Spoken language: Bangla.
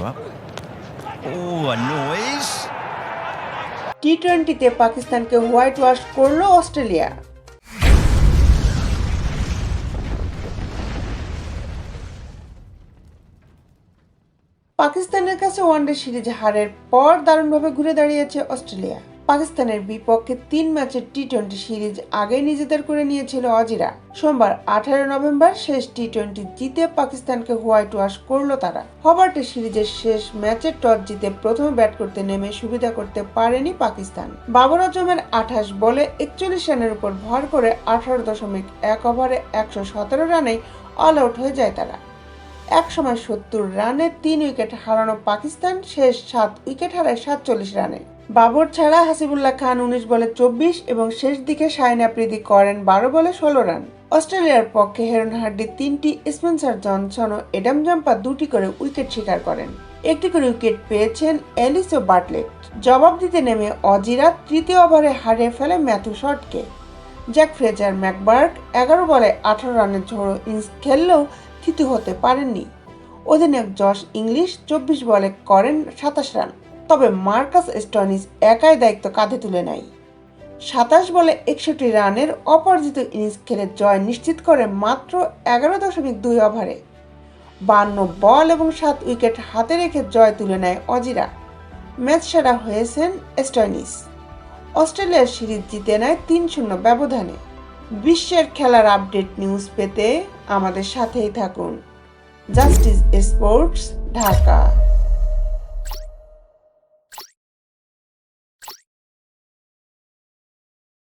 follow up. Oh, a noise. টি টোয়েন্টিতে পাকিস্তানকে হোয়াইট ওয়াশ করল অস্ট্রেলিয়া পাকিস্তানের কাছে ওয়ানডে সিরিজ হারের পর দারুণভাবে ঘুরে দাঁড়িয়েছে অস্ট্রেলিয়া পাকিস্তানের বিপক্ষে তিন ম্যাচের টি টোয়েন্টি সিরিজ আগেই নিজেদের করে নিয়েছিল অজিরা সোমবার আঠারো নভেম্বর শেষ টি টোয়েন্টি জিতে পাকিস্তানকে হোয়াইট ওয়াশ করল তারা। হবার্টে সিরিজের শেষ ম্যাচে টস জিতে প্রথমে ব্যাট করতে নেমে সুবিধা করতে পারেনি পাকিস্তান। বাবর আজমের আঠাশ বলে একচল্লিশ রানের উপর ভর করে আঠারো দশমিক এক ওভারে একশো সতেরো রানে অল আউট হয়ে যায় তারা। একসময় সত্তর রানে তিন উইকেট হারানো পাকিস্তান, শেষ সাত উইকেট হারায় সাতচল্লিশ রানে। বাবর ছাড়া হাসিবুল্লাহ খান উনিশ বলে চব্বিশ এবং শেষ দিকে শাহিন আফ্রিদি করেন বারো বলে ষোলো রান। অস্ট্রেলিয়ার পক্ষে হেরন হার্ডি তিনটি, স্পেন্সার জনসন ও এডাম জাম্পা দুটি করে উইকেট শিকার করেন। একটি করে উইকেট পেয়েছেন এলিস ও বাটলেট জবাব দিতে নেমে অজিরা তৃতীয় ওভারে হারিয়ে ফেলে ম্যাথু শটকে। জ্যাক ফ্রেজার ম্যাকবার্গ এগারো বলে আঠারো রানের ঝোড়ো ইনিংস খেললেও থিতু হতে পারেননি। অধিনায়ক জশ ইংলিশ চব্বিশ বলে করেন সাতাশ রান, তবে মার্কাস স্টনিস একাই দায়িত্ব কাঁধে তুলে নেয়। সাতাশ বলে একষট্টি রানের অপরাজিত ইনিংস খেলে জয় নিশ্চিত করে মাত্র এগারো দশমিক দুই ওভারে। বান্ন বল এবং সাত উইকেট হাতে রেখে জয় তুলে নেয় অজিরা। ম্যাচ সেরা হয়েছেন স্টয়নিস অস্ট্রেলিয়ার সিরিজ জিতে নেয় তিন শূন্য ব্যবধানে। বিশ্বের খেলার আপডেট নিউজ পেতে আমাদের সাথেই থাকুন। Justice sports Dhaka.